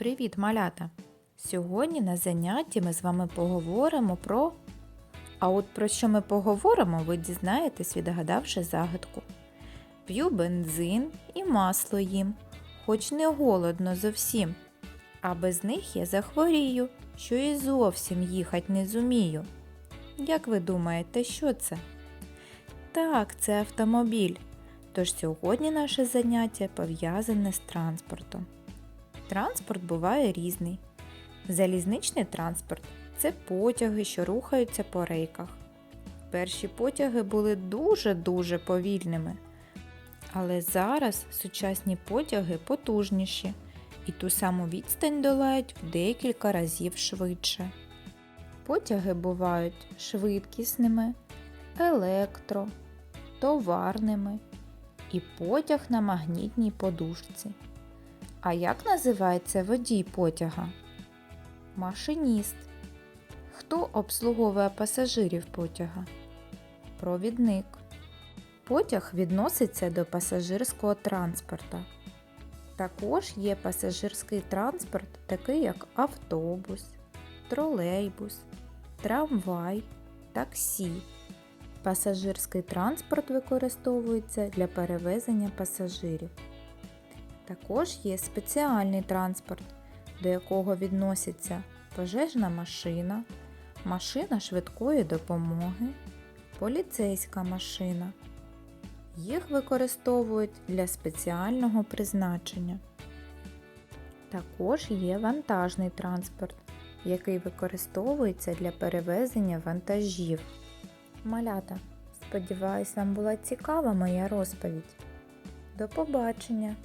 Привіт, малята! Сьогодні на занятті ми з вами поговоримо про. А от про що ми поговоримо, ви дізнаєтесь, відгадавши загадку. П'ю бензин і масло їм, хоч не голодно зовсім. А без них я захворію, що і зовсім їхать не зумію. Як ви думаєте, що це? Так, це автомобіль. Тож сьогодні наше заняття пов'язане з транспортом. Транспорт буває різний. Залізничний транспорт це потяги, що рухаються по рейках. Перші потяги були дуже-дуже повільними. Але зараз сучасні потяги потужніші і ту саму відстань долають в декілька разів швидше. Потяги бувають швидкісними, електро, товарними і потяг на магнітній подушці. А як називається водій потяга? Машиніст. Хто обслуговує пасажирів потяга? Провідник. Потяг відноситься до пасажирського транспорта. Також є пасажирський транспорт, такий як автобус, тролейбус, трамвай, таксі. Пасажирський транспорт використовується для перевезення пасажирів. Також є спеціальний транспорт, до якого відносяться пожежна машина, машина швидкої допомоги, поліцейська машина. Їх використовують для спеціального призначення. Також є вантажний транспорт, який використовується для перевезення вантажів. Малята, сподіваюсь, вам була цікава моя розповідь. До побачення!